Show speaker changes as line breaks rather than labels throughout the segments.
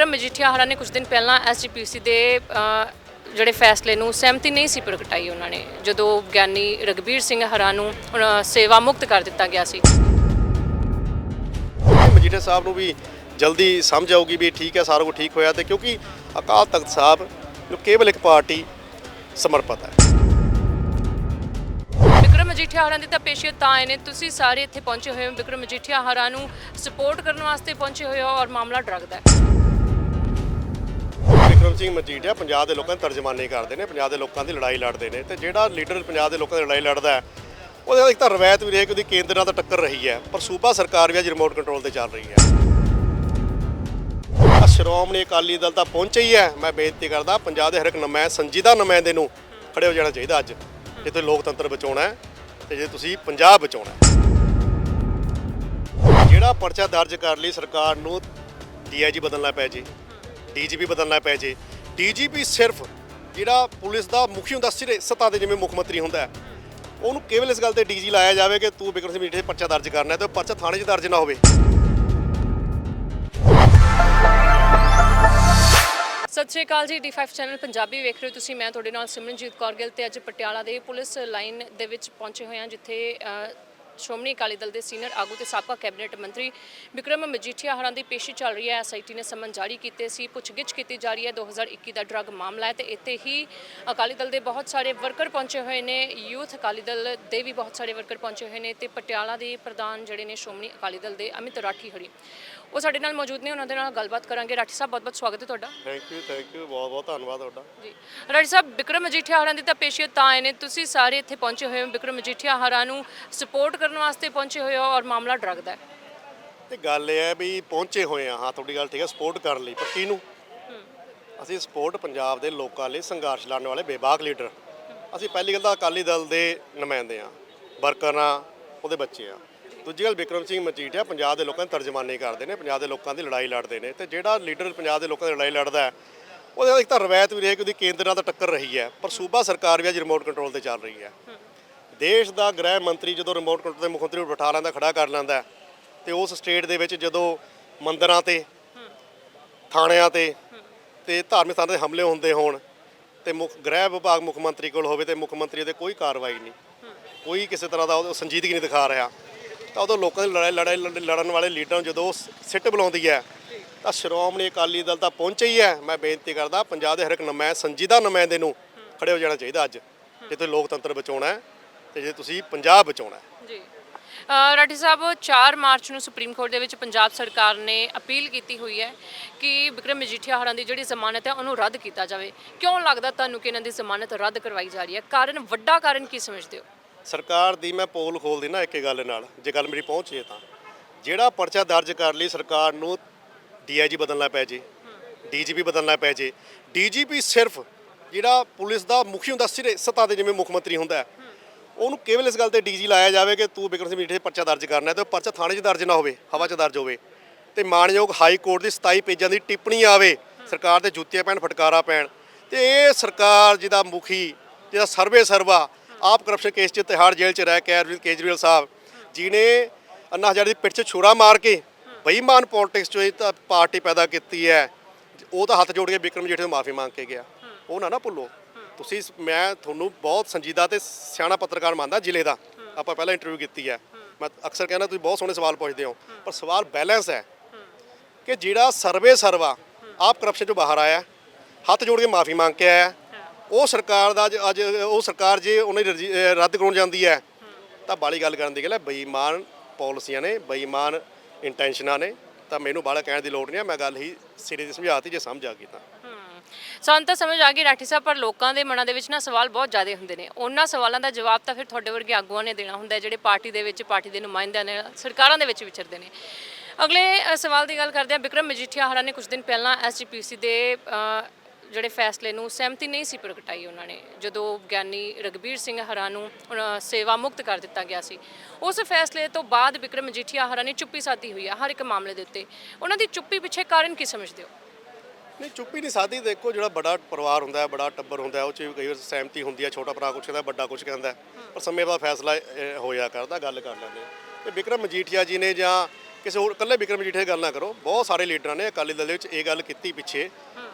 ਵਿਕਰਮ ਮਜੀਠੀਆ ਹਰਾ ਨੇ ਕੁਝ ਦਿਨ ਪਹਿਲਾਂ ਐਸਜੀਪੀਸੀ ਦੇ ਜਿਹੜੇ ਫੈਸਲੇ ਨੂੰ ਸਹਿਮਤੀ ਨਹੀਂ ਸੀ ਪ੍ਰਗਟਾਈ ਉਹਨਾਂ ਨੇ ਜਦੋਂ ਗਿਆਨੀ ਰਗਬੀਰ ਸਿੰਘ ਹਰਾ ਨੂੰ ਸੇਵਾ ਮੁਕਤ ਕਰ ਦਿੱਤਾ ਗਿਆ ਸੀ।
ਮਜੀਠੀਆ ਸਾਹਿਬ ਨੂੰ ਵੀ ਜਲਦੀ ਸਮਝ ਆਊਗੀ ਵੀ ਠੀਕ ਹੈ ਸਾਰਾ ਕੁਝ ਠੀਕ ਹੋਇਆ ਤੇ ਕਿਉਂਕਿ ਅਕਾਲ ਤਖਤ ਸਾਹਿਬ ਨੂੰ ਕੇਵਲ ਇੱਕ ਪਾਰਟੀ ਸਮਰਪਿਤ ਹੈ।
ਵਿਕਰਮ ਮਜੀਠੀਆ ਹਰਾਂ ਦੀ ਤਾਂ ਪੇਸ਼ੀਅਤ ਤਾਂ ਆਏ ਨੇ ਤੁਸੀਂ ਸਾਰੇ ਇੱਥੇ ਪਹੁੰਚੇ ਹੋਏ ਹੋ ਵਿਕਰਮ ਮਜੀਠੀਆ ਹਰਾਂ ਨੂੰ ਸਪੋਰਟ ਕਰਨ ਵਾਸਤੇ ਪਹੁੰਚੇ ਹੋਏ ਹੋ ਔਰ ਮਾਮਲਾ ਡਰੱਗ ਦਾ ਹੈ।
ਵਿਕਰਮ ਸਿੰਘ ਮਜੀਠੀਆ ਪੰਜਾਬ ਦੇ ਲੋਕਾਂ ਦੀ ਤਰਜਮਾਨੀ ਕਰਦੇ ਨੇ, ਪੰਜਾਬ ਦੇ ਲੋਕਾਂ ਦੀ ਲੜਾਈ ਲੜਦੇ ਨੇ ਤੇ ਜਿਹੜਾ ਲੀਡਰ ਪੰਜਾਬ ਦੇ ਲੋਕਾਂ ਦੀ ਲੜਾਈ ਲੜਦਾ ਹੈ, ਉਹਦੇ ਨਾਲ ਇੱਕ ਤਾਂ ਰਵਾਇਤ ਵੀ ਰਹੀ ਕਿ ਉਹਦੀ ਕੇਂਦਰ ਨਾਲ ਤਾਂ ਟੱਕਰ ਰਹੀ ਹੈ, ਪਰ ਸੂਬਾ ਸਰਕਾਰ ਵੀ ਅੱਜ ਰਿਮੋਟ ਕੰਟਰੋਲ ਤੇ ਚੱਲ ਰਹੀ ਹੈ। ਸ਼੍ਰੋਮਣੀ ਅਕਾਲੀ ਦਲ ਤਾਂ ਪਹੁੰਚਿਆ ਹੀ ਹੈ, ਮੈਂ ਬੇਨਤੀ ਕਰਦਾ ਪੰਜਾਬ ਦੇ ਹਰ ਇੱਕ ਨੁਮਾਇੰਦ, ਸੰਜੀਦਾ ਨੁਮਾਇੰਦੇ ਨੂੰ ਖੜੇ ਹੋ ਜਾਣਾ ਚਾਹੀਦਾ ਅੱਜ ਜੇ ਤੁਸੀਂ ਲੋਕਤੰਤਰ ਬਚਾਉਣਾ ਹੈ ਤੇ ਜੇ ਤੁਸੀਂ ਪੰਜਾਬ ਬਚਾਉਣਾ ਹੈ। ਜਿਹੜਾ ਪਰਚਾ ਦਰਜ ਕਰ ਲਈ ਸਰਕਾਰ ਨੂੰ ਡੀਆਈਜੀ ਬਦਲਣਾ ਪੈ ਜੇ। ਡੀਜੀਪੀ ਬਦਲਣਾ ਪੈ ਜੇ। ਡੀਜੀਪੀ ਸਿਰਫ ਜਿਹੜਾ ਪੁਲਿਸ ਦਾ ਮੁਖੀ ਹੁੰਦਾ, ਸਿਰੇ ਸਤਾ ਦੇ ਜਿਵੇਂ ਮੁੱਖ ਮੰਤਰੀ ਹੁੰਦਾ ਉਹਨੂੰ ਕੇਵਲ ਇਸ ਗੱਲ ਤੇ ਡੀਜੀ ਲਾਇਆ ਜਾਵੇ ਕਿ ਤੂੰ ਬਿਕਰਮ ਸਿੰਘ ਮੀਠੇ ਪਰਚਾ ਦਰਜ ਕਰਨਾ ਤੇ ਪਰਚਾ ਥਾਣੇ 'ਚ ਦਰਜ ਨਾ ਹੋਵੇ।
ਸਤਿ ਸ਼੍ਰੀ ਅਕਾਲ ਜੀ D5 ਚੈਨਲ ਪੰਜਾਬੀ ਵੇਖ ਰਹੇ ਹੋ ਤੁਸੀਂ, ਮੈਂ ਤੁਹਾਡੇ ਨਾਲ ਸਿਮਰਨਜੀਤ ਕੌਰ ਗਿੱਲ ਤੇ ਅੱਜ ਪਟਿਆਲਾ ਦੇ ਪੁਲਿਸ ਲਾਈਨ ਦੇ ਵਿੱਚ ਪਹੁੰਚੇ ਹੋਏ ਹਾਂ, ਜਿੱਥੇ ਸ਼੍ਰੋਮਣੀ ਅਕਾਲੀ ਦਲ ਦੇ ਸੀਨੀਅਰ ਆਗੂ ਤੇ ਸਾਬਕਾ ਕੈਬਨਿਟ ਮੰਤਰੀ ਵਿਕਰਮ ਮਜੀਠੀਆ ਹਰਾਂ ਦੀ ਪੇਸ਼ੀ ਚੱਲ ਰਹੀ ਹੈ। ਐਸਆਈਟੀ ਨੇ ਸਮਨ ਜਾਰੀ ਕੀਤੇ ਸੀ ਪੁੱਛਗਿੱਛ ਕੀਤੀ ਜਾ ਰਹੀ ਹੈ। 2021 ਦਾ ਡਰੱਗ ਮਾਮਲਾ ਹੈ ਤੇ ਇੱਥੇ ਹੀ ਅਕਾਲੀ ਦਲ ਦੇ ਬਹੁਤ ਸਾਰੇ ਵਰਕਰ ਪਹੁੰਚੇ ਹੋਏ ਨੇ। ਯੂਥ ਅਕਾਲੀ ਦਲ ਦੇ ਵੀ ਬਹੁਤ ਸਾਰੇ ਵਰਕਰ ਪਹੁੰਚੇ ਹੋਏ ਨੇ ਤੇ ਪਟਿਆਲਾ ਦੇ ਪ੍ਰਧਾਨ ਜਿਹੜੇ ਨੇ ਸ਼੍ਰੋਮਣੀ ਅਕਾਲੀ ਦਲ ਦੇ ਅਮਿਤ ਰਾਠੀ ਹਰੀ। ਉਹ ਸਾਡੇ ਨਾਲ ਮੌਜੂਦ ਨੇ ਉਹਨਾਂ ਦੇ ਨਾਲ ਗੱਲਬਾਤ ਕਰਾਂਗੇ। ਰਾਠੀ ਸਾਹਿਬ ਬਹੁਤ ਬਹੁਤ ਸਵਾਗਤ ਹੈ ਤੁਹਾਡਾ।
ਥੈਂਕ ਯੂ ਥੈਂਕ ਯੂ ਬਹੁਤ ਬਹੁਤ ਧੰਨਵਾਦ ਤੁਹਾਡਾ।
ਜੀ। ਰਾਜ ਸਾਹਿਬ ਵਿਕਰਮ ਮਜੀਠੀਆ ਹਰਾਂ ਦੀ ਤਾਂ ਪੇਸ਼ੀਅਤ ਤਾਂ ਆਏ ਨੇ। ਤੁਸੀਂ ਸਾਰੇ ਇੱਥੇ ਪਹੁੰਚੇ ਹੋਏ ਹੋ। ਵਿਕਰਮ ਮਜੀਠੀਆ ਹਰਾਂ ਨੂੰ ਸਪੋਰਟ ਕਰਨ ਵਾਸਤੇ ਪਹੁੰਚੇ ਹੋਏ ਹੋ ਔਰ ਮਾਮਲਾ ਡਰੱਗ ਦਾ ਹੈ।
ਤੇ ਗੱਲ ਇਹ ਹੈ ਵੀ ਪਹੁੰਚੇ ਹੋਏ ਆ। ਹਾਂ ਤੁਹਾਡੀ ਗੱਲ ਠੀਕ ਹੈ ਸਪੋਰਟ ਕਰਨ ਲਈ। ਪਰ ਕਿਹਨੂੰ? ਅਸੀਂ ਸਪੋਰਟ ਪੰਜਾਬ ਦੇ ਲੋਕਾਂ ਲਈ ਸੰਘਰਸ਼ ਲੜਨ ਵਾਲੇ ਬੇਬਾਕ ਲੀਡਰ। ਅਸੀਂ ਪਹਿਲੀ ਗੱਲ ਤਾਂ ਅਕਾਲੀ ਦਲ ਦੇ ਨੁਮਾਇੰਦੇ ਆ। ਵਰਕਰਾਂ ਉਹਦੇ ਬੱਚੇ ਆ। ਦੂਜੀ ਗੱਲ ਵਿਕਰਮ ਸਿੰਘ ਮਜੀਠੀਆ ਪੰਜਾਬ ਦੇ ਲੋਕਾਂ ਦੀ ਤਰਜਮਾਨੀ ਕਰਦੇ ਨੇ ਪੰਜਾਬ ਦੇ ਲੋਕਾਂ ਦੀ ਲੜਾਈ ਲੜਦੇ ਨੇ। ਤੇ ਜਿਹੜਾ ਲੀਡਰ ਪੰਜਾਬ ਦੇ ਲੋਕਾਂ ਦੀ ਲੜਾਈ ਲੜਦਾ ਹੈ ਉਹਦੇ ਨਾਲ ਇੱਕ ਤਾਂ ਰਵਾਇਤ ਵੀ ਰਹੀ ਕਿ ਉਹਦੀ ਕੇਂਦਰ ਨਾਲ ਤਾਂ ਟੱਕਰ ਰਹੀ ਹੈ। ਪਰ ਸੂਬਾ ਸਰਕਾਰ ਵੀ ਅੱਜ ਰਿਮੋਟ ਕੰਟਰੋਲ ਤੇ ਚੱਲ ਰਹੀ ਹੈ। ਦੇਸ਼ ਦਾ ਗ੍ਰਹਿ ਮੰਤਰੀ ਜਦੋਂ ਰਿਮੋਟ ਕੰਟਰੋਲ ਤੇ ਮੁੱਖ ਮੰਤਰੀ ਨੂੰ ਬਿਠਾ ਲੈਂਦਾ ਖੜਾ ਕਰ ਲੈਂਦਾ ਹੈ, ਤੇ ਉਸ ਸਟੇਟ ਦੇ ਵਿੱਚ ਜਦੋਂ ਮੰਦਰਾਂ ਤੇ ਥਾਣਿਆਂ ਤੇ ਤੇ ਧਾਰਮਿਕ ਸਥਾਨਾਂ ਤੇ ਹਮਲੇ ਹੁੰਦੇ ਹੋਣ ਤੇ ਮੁੱਖ ਗ੍ਰਹਿ ਵਿਭਾਗ ਮੁੱਖ ਮੰਤਰੀ ਕੋਲ ਹੋਵੇ ਤੇ ਮੁੱਖ ਮੰਤਰੀ 'ਤੇ ਕੋਈ ਕਾਰਵਾਈ ਨਹੀਂ ਕੋਈ ਕਿਸੇ ਤਰ੍ਹਾਂ ਦਾ ਉਹ ਸੰਜੀਦਗੀ ਨਹੀਂ ਦਿਖਾ ਰਿਹਾ ਤਾਂ ਉਦੋਂ ਲੋਕਾਂ ਦੀ ਲੜਾਈ ਲੜਾਈ ਲੜ- ਲੜਨ ਵਾਲੇ ਲੀਡਰਾਂ ਨੂੰ ਜਦੋਂ ਸਿੱਟ ਬੁਲਾਉਂਦੀ ਹੈ ਤਾਂ ਸ਼੍ਰੋਮਣੀ ਅਕਾਲੀ ਦਲ ਤਾਂ ਪਹੁੰਚਿਆ ਹੀ ਹੈ। ਮੈਂ ਬੇਨਤੀ ਕਰਦਾ ਪੰਜਾਬ ਦੇ ਹਰ ਇੱਕ ਨੁਮਾਇੰਦ ਸੰਜੀਦਾ ਨਮਾਇੰਦੇ ਨੂੰ ਖੜੇ ਹੋ ਜਾਣਾ ਚਾਹੀਦਾ ਅੱਜ ਜੇ ਤੁਸੀਂ ਲੋਕਤੰਤਰ ਬਚਾਉਣਾ ਹੈ। ਤੇ ਜੇ ਤੁਸੀਂ ਪੰਜਾਬ ਬਚਾਉਣਾ
ਜੀ। ਰਾਠੀ ਸਾਹਿਬ 4 ਮਾਰਚ ਨੂੰ ਸੁਪਰੀਮ ਕੋਰਟ ਦੇ ਵਿੱਚ ਪੰਜਾਬ ਸਰਕਾਰ ਨੇ ਅਪੀਲ ਕੀਤੀ ਹੋਈ ਹੈ ਕਿ ਵਿਕਰਮ ਮਜੀਠੀਆ ਹਰਾਂ ਦੀ ਜਿਹੜੀ ਜ਼ਮਾਨਤ ਹੈ ਉਹਨੂੰ ਰੱਦ ਕੀਤਾ ਜਾਵੇ। ਕਿਉਂ ਲੱਗਦਾ ਤੁਹਾਨੂੰ ਕਿ ਇਹਨਾਂ ਦੀ ਜ਼ਮਾਨਤ ਰੱਦ ਕਰਵਾਈ ਜਾ ਰਹੀ ਹੈ? ਕਾਰਨ ਵੱਡਾ ਕਾਰਨ ਕੀ ਸਮਝਦੇ ਹੋ?
ਸਰਕਾਰ ਦੀ ਮੈਂ ਪੋਲ ਖੋਲਦੀ ਨਾ ਇੱਕ ਗੱਲ ਨਾਲ ਜੇ ਗੱਲ ਮੇਰੀ ਪਹੁੰਚੇ ਤਾਂ। ਜਿਹੜਾ ਪਰਚਾ ਦਰਜ ਕਰ ਲਈ ਸਰਕਾਰ ਨੂੰ ਡੀਆਈਜੀ ਬਦਲਣਾ ਪੈ ਜੇ ਡੀਜੀਪੀ ਬਦਲਣਾ ਪੈ ਜੇ ਡੀਜੀਪੀ ਸਿਰਫ ਜਿਹੜਾ ਪੁਲਿਸ ਦਾ ਮੁਖੀ ਹੁੰਦਾ ਸਿਰੇ ਸਤਾ ਦੇ ਜਿਵੇਂ ਮੁੱਖ ਮੰਤਰੀ ਹੁੰਦਾ ਹੈ, ਉਹਨੂੰ ਕੇਵਲ ਇਸ ਗੱਲ ਤੇ ਡੀਜੀ ਲਾਇਆ ਜਾਵੇ ਕਿ ਤੂੰ ਬਿਕਰਮ ਸਿੰਘ ਮੀਠੇ ਪਰਚਾ ਦਰਜ ਕਰਨਾ ਹੈ ਤੇ ਉਹ ਪਰਚਾ ਥਾਣੇ 'ਚ ਦਰਜ ਨਾ ਹੋਵੇ, ਹਵਾ 'ਚ ਦਰਜ ਹੋਵੇ। ਤੇ ਮਾਨਯੋਗ ਹਾਈ ਕੋਰਟ ਦੀ 27 ਪੇਜਾਂ ਦੀ ਟਿੱਪਣੀ ਆਵੇ, ਸਰਕਾਰ ਦੇ ਜੁੱਤੀਆਂ ਪੈਣ, ਫਟਕਾਰਾ ਪੈਣ। ਤੇ ਇਹ ਸਰਕਾਰ ਜਿਹਦਾ ਮੁਖੀ, ਜਿਹਦਾ ਸਰਵੇ ਸਰਵਾ, ਆਪ ਕਰਪਸ਼ਨ ਕੇਸ 'ਚ ਤਿਹਾੜ ਜੇਲ੍ਹ 'ਚ ਰਹਿ ਕੇ ਅਰਵਿੰਦ ਕੇਜਰੀਵਾਲ ਸਾਹਿਬ ਜਿਨੇ ਅੰਨਾ ਹਜ਼ਾਰੇ ਦੀ ਪਿੱਠ 'ਚ ਛੁਰਾ ਮਾਰ ਕੇ ਬੇਈਮਾਨ ਪੋਲਿਟਿਕਸ 'ਚ ਇਹ ਤਾਂ ਪਾਰਟੀ ਪੈਦਾ ਕੀਤੀ ਹੈ, ਉਹ ਤਾਂ ਹੱਥ ਜੋੜ ਕੇ ਵਿਕਰਮ ਜੇਠੇ ਨੂੰ ਮਾਫੀ ਮੰਗ ਕੇ ਗਿਆ। ਉਹ ਨਾ ਨਾ ਭੁੱਲੋ। ਤੁਸੀਂ ਮੈਂ ਤੁਹਾਨੂੰ ਬਹੁਤ ਸੰਜੀਦਾ ਤੇ ਸਿਆਣਾ ਪੱਤਰਕਾਰ ਮੰਨਦਾ ਜ਼ਿਲ੍ਹੇ ਦਾ। ਆਪਾਂ ਪਹਿਲਾਂ ਇੰਟਰਵਿਊ ਕੀਤੀ ਹੈ। ਮੈਂ ਅਕਸਰ ਕਹਿੰਦਾ ਤੁਸੀਂ ਬਹੁਤ ਸੋਹਣੇ ਸਵਾਲ ਪੁੱਛਦੇ ਹੋ। ਪਰ ਸਵਾਲ ਬੈਲੈਂਸ ਹੈ ਕਿ ਜਿਹੜਾ ਸਰਵੇ ਸਰਵਾ ਆਪ ਕਰਪਸ਼ਨ ਚੋਂ ਬਾਹਰ ਆਇਆ, ਹੱਥ ਜੋੜ ਕੇ ਮਾਫੀ ਮੰਗ ਕੇ ਆਇਆ, ਉਹ ਸਰਕਾਰ ਦਾ ਅੱਜ- ਉਹ ਸਰਕਾਰ ਜੇ ਉਹਨੇ ਰਜੀ- ਅਹ ਰੱਦ ਕਰਾਉਣ ਜਾਂਦੀ ਹੈ, ਤਾਂ ਬਾਲੀ ਗੱਲ ਕਰਨ ਦੀ ਗੱਲ ਹੈ, ਬੇਈਮਾਨ ਪਾਲਿਸੀਆਂ ਨੇ, ਬੇਈਮਾਨ ਇੰਟੈਂਸ਼ਨਾਂ ਨੇ, ਤਾਂ ਮੈਨੂੰ ਬਾਲਾ ਕਹਿਣ ਦੀ ਲੋੜ ਨਹੀਂ ਹੈ, ਮੈਂ ਗੱਲ ਹੀ ਸਿਰੇ ਦੀ ਸਮਝਾਤੀ, ਜੇ ਸਮਝ ਆ ਗਈ ਤਾਂ।
ਸਾਨੂੰ ਤਾਂ ਸਮਝ ਆ ਗਈ ਰਾਠੀ ਸਾਹਿਬ ਪਰ ਲੋਕਾਂ ਦੇ ਮਨਾਂ ਦੇ ਵਿੱਚ ਨਾ ਸਵਾਲ ਬਹੁਤ ਜ਼ਿਆਦਾ ਹੁੰਦੇ ਨੇ। ਉਹਨਾਂ ਸਵਾਲਾਂ ਦਾ ਜਵਾਬ ਤਾਂ ਫਿਰ ਤੁਹਾਡੇ ਵਰਗੇ ਆਗੂਆਂ ਨੇ ਦੇਣਾ ਹੁੰਦਾ ਹੈ, ਜਿਹੜੇ ਪਾਰਟੀ ਦੇ ਵਿੱਚ ਪਾਰਟੀ ਦੇ ਨੁਮਾਇੰਦਿਆਂ ਨੇ ਸਰਕਾਰਾਂ ਦੇ ਵਿੱਚ ਵਿਚਰਦੇ ਨੇ। ਅਗਲੇ ਅ, ਸਵਾਲ ਦੀ ਗੱਲ ਕਰਦੇ ਹਾਂ। ਵਿਕਰਮ ਮਜੀਠੀਆ ਹਰਾ ਨੇ ਕੁਝ ਦਿਨ ਪਹਿਲਾਂ ਐਸਜੀਪੀਸੀ ਦੇ ਅ, ਜਿਹੜੇ ਫੈਸਲੇ ਨੂੰ ਸਹਿਮਤੀ ਨਹੀਂ ਸੀ ਪ੍ਰਗਟਾਈ ਉਹਨਾਂ ਨੇ ਜਦੋਂ ਗਿਆਨੀ ਰਗਬੀਰ ਸਿੰਘ ਹਰਾ ਨੂੰ ਅ, ਸੇਵਾ ਮੁਕਤ ਕਰ ਦਿੱਤਾ ਗਿਆ ਸੀ। ਉਸ ਫੈਸਲੇ ਤੋਂ ਬਾਅਦ ਵਿਕਰਮ ਮਜੀਠੀਆ ਹਰਾ ਨੇ ਚੁੱਪੀ ਸਾਧੀ ਹੋਈ ਹੈ ਹਰ ਇੱਕ ਮਾਮਲੇ ਦੇ ਉੱਤੇ। ਉਹਨਾਂ ਦੀ ਚੁੱਪੀ ਪਿੱਛੇ ਕਾਰਨ ਕੀ ਸਮਝਦੇ ਹੋ?
ਨਹੀਂ, ਚੁੱਪ ਹੀ ਨਹੀਂ ਸਾਦੀ ਦੇਖੋ ਜਿਹੜਾ ਬੜਾ ਪਰਿਵਾਰ ਹੁੰਦਾ ਹੈ ਬੜਾ ਟੱਬਰ ਹੁੰਦਾ ਹੈ, ਉਹ ਚ ਵੀ ਕਈ ਵਾਰ ਸਹਿਮਤੀ ਹੁੰਦੀ ਹੈ, ਛੋਟਾ ਭਰਾ ਕੁਛ ਕਹਿੰਦਾ, ਵੱਡਾ ਕੁਛ ਕਹਿੰਦਾ ਪਰ ਸਮੇਂ ਬਾਅਦ ਫੈਸਲਾ ਇਹ ਹੋਇਆ ਕਰਦਾ, ਗੱਲ ਕਰ ਲੈਂਦੇ ਹਾਂ। ਤੇ ਵਿਕਰਮ ਮਜੀਠੀਆ ਜੀ ਨੇ ਜਾਂ ਕਿਸੇ ਹੋਰ, ਇਕੱਲੇ ਵਿਕਰਮ ਮਜੀਠੀਆ ਦੀ ਗੱਲ ਨਾ ਕਰੋ, ਬਹੁਤ ਸਾਰੇ ਲੀਡਰਾਂ ਨੇ ਅਕਾਲੀ ਦਲ ਦੇ ਵਿੱਚ ਇਹ ਗੱਲ ਕੀਤੀ ਪਿੱਛੇ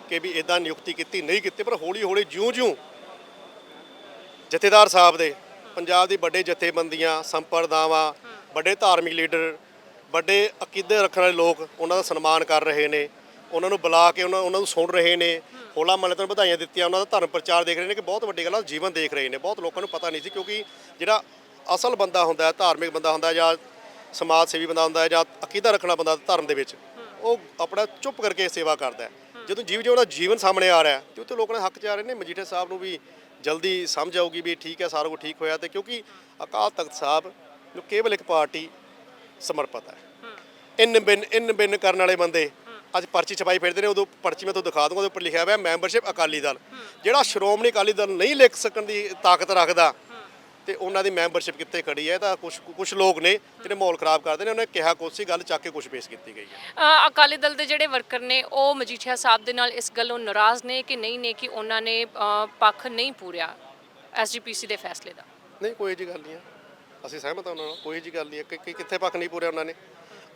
ਕਿ ਵੀ ਇਦਾਂ ਨਿਯੁਕਤੀ ਕੀਤੀ, ਨਹੀਂ ਕੀਤੀ, ਪਰ ਹੌਲੀ ਹੌਲੀ ਜਿਉਂ-ਜਿਉਂ ਜਥੇਦਾਰ ਸਾਹਿਬ ਦੇ, ਪੰਜਾਬ ਦੀ ਵੱਡੇ ਜਥੇਬੰਦੀਆਂ, ਸੰਪਰਦਾਵਾਂ, ਵੱਡੇ ਧਾਰਮਿਕ ਲੀਡਰ, ਵੱਡੇ ਅਕੀਦੇ ਰੱਖਣ ਵਾਲੇ ਲੋਕ ਉਹਨਾਂ ਦਾ ਸਨਮਾਨ ਕਰ ਰਹੇ ਨੇ ਉਹਨਾਂ ਨੂੰ ਬੁਲਾ ਕੇ ਉਹਨਾਂ ਉਹਨਾਂ ਨੂੰ ਸੁਣ ਰਹੇ ਨੇ ਹੋਲਾ ਮਹੱਲੇ ਤੋਂ ਵਧਾਈਆਂ ਦਿੱਤੀਆਂ ਉਹਨਾਂ ਦਾ ਧਰਮ ਪ੍ਰਚਾਰ ਦੇਖ ਰਹੇ ਨੇ ਕਿ ਬਹੁਤ ਵੱਡੀ ਗੱਲ ਆ ਜੀਵਨ ਦੇਖ ਰਹੇ ਨੇ। ਬਹੁਤ ਲੋਕਾਂ ਨੂੰ ਪਤਾ ਨਹੀਂ ਸੀ ਕਿਉਂਕਿ ਜਿਹੜਾ ਅਸਲ ਬੰਦਾ ਹੁੰਦਾ ਹੈ ਧਾਰਮਿਕ ਬੰਦਾ ਹੁੰਦਾ ਹੈ ਜਾਂ ਸਮਾਜ ਸੇਵੀ ਬੰਦਾ ਹੁੰਦਾ ਹੈ ਜਾਂ ਅਕੀਦਾ ਰੱਖਣਾ ਬੰਦਾ ਧਰਮ ਦੇ ਵਿੱਚ ਉਹ ਆਪਣਾ ਚੁੱਪ ਕਰਕੇ ਸੇਵਾ ਕਰਦਾ ਹੈ। ਜਦੋਂ ਜੀਵ ਜੀ ਉਹਦਾ ਜੀਵਨ ਸਾਹਮਣੇ ਆ ਰਿਹਾ ਤੇ ਉੱਥੇ ਲੋਕਾਂ ਨੇ ਹੱਕ ਚ ਆ ਰਹੇ ਨੇ। ਮਜੀਠੇ ਸਾਹਿਬ ਨੂੰ ਵੀ ਜਲਦੀ ਸਮਝ ਆਊਗੀ ਵੀ ਠੀਕ ਹੈ ਸਾਰਾ ਕੁਝ ਠੀਕ ਹੋਇਆ ਤੇ ਕਿਉਂਕਿ ਅਕਾਲ ਤਖਤ ਸਾਹਿਬ ਨੂੰ ਕੇਵਲ ਇੱਕ ਪਾਰਟੀ ਸਮਰਪਿਤ ਹੈ। ਇਨ ਬਿਨ ਇਨ ਬਿਨ ਕਰਨ ਵਾਲੇ ਬੰਦੇ ਅੱਜ ਪਰਚੀ ਛਪਾਈ ਫਿਰਦੇ ਨੇ ਉਦੋਂ ਪਰਚੀ ਮੈਂ ਤੁਹਾਨੂੰ ਦਿਖਾ ਦੂੰਗਾ ਉਹਦੇ ਉੱਪਰ ਲਿਖਿਆ ਹੋਇਆ ਮੈਂਬਰਸ਼ਿਪ ਅਕਾਲੀ ਦਲ। ਜਿਹੜਾ ਸ਼੍ਰੋਮਣੀ ਅਕਾਲੀ ਦਲ ਨਹੀਂ ਲਿਖ ਸਕਣ ਦੀ ਤਾਕਤ ਰੱਖਦਾ ਤੇ ਉਹਨਾਂ ਦੀ ਮੈਂਬਰਸ਼ਿਪ ਕਿੱਥੇ ਖੜੀ ਹੈ ਤਾਂ ਕੁਝ ਕੁਝ ਲੋਕ ਨੇ ਜਿਹੜੇ ਮਾਹੌਲ ਖਰਾਬ ਕਰਦੇ ਨੇ ਉਹਨੇ ਕਿਹਾ ਕੁਛ ਸੀ ਗੱਲ ਚੱਕ ਕੇ ਕੁਝ ਪੇਸ਼ ਕੀਤੀ ਗਈ ਹੈ।
ਅ, ਅਕਾਲੀ ਦਲ ਦੇ ਜਿਹੜੇ ਵਰਕਰ ਨੇ ਉਹ ਮਜੀਠੀਆ ਸਾਹਿਬ ਦੇ ਨਾਲ ਇਸ ਗੱਲੋਂ ਨਾਰਾਜ਼ ਨੇ ਕਿ ਨਹੀਂ ਨੇ ਕਿ ਉਹਨਾਂ ਨੇ ਅ, ਪੱਖ ਨਹੀਂ ਪੂਰਿਆ ਐਸਜੀਪੀਸੀ ਦੇ ਫੈਸਲੇ ਦਾ?
ਨਹੀਂ ਕੋਈ ਜੀ ਗੱਲ ਨਹੀਂ ਹੈ। ਅਸੀਂ ਸਹਿਮਤ ਹਾਂ ਉਹਨਾਂ ਨਾਲ ਕੋਈ ਜੀ ਗੱਲ ਨਹੀਂ ਹੈ ਕਿ- ਕਿ ਕਿੱਥੇ ਪੱਖ ਨਹੀਂ ਪੂਰੇ ਉਹਨਾਂ ਨੇ।